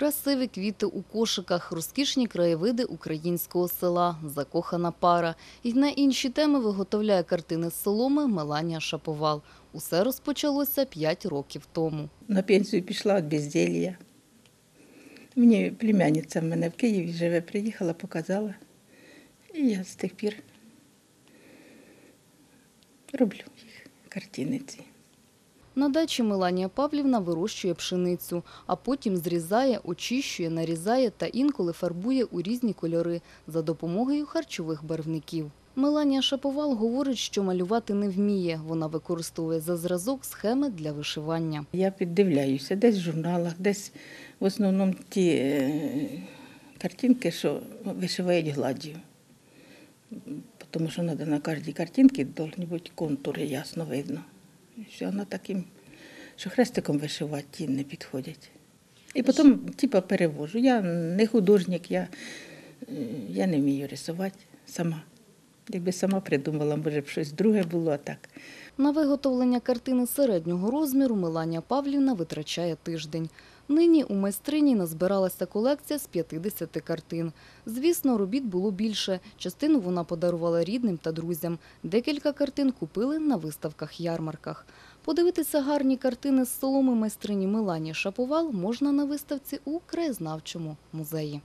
Красиві квіти у кошиках, розкішні краєвиди українського села, закохана пара. І на інші теми виготовляє картини з соломи Меланія Шаповал. Усе розпочалося 5 років тому. На пенсію пішла від безділля. Мені племянниця в мене в Києві живе, приїхала, показала. І я з тих пір роблю їх картини ці. На дачі Меланія Павлівна вирощує пшеницю, а потім зрізає, очищує, нарізає та інколи фарбує у різні кольори за допомогою харчових барвників. Меланія Шаповал говорить, що малювати не вміє. Вона використовує за зразок схеми для вишивання. Я піддивляюся, десь в журналах, десь в основному ті е, картинки, що вишивають гладдю. Тому що треба на кожній картинці бути контури, ясно видно. Все вона таким, що хрестиком вишивати ті не підходять. І потім типа перевожу. Я не художник, я, е, я не вмію рисувати сама. Якби сама придумала, може б щось друге було, так. На виготовлення картини середнього розміру Меланія Павлівна витрачає тиждень. Нині у майстрині назбиралася колекція з 50 картин. Звісно, робіт було більше. Частину вона подарувала рідним та друзям. Декілька картин купили на виставках-ярмарках. Подивитися гарні картини з соломи майстрині Меланії Шаповал можна на виставці у краєзнавчому музеї.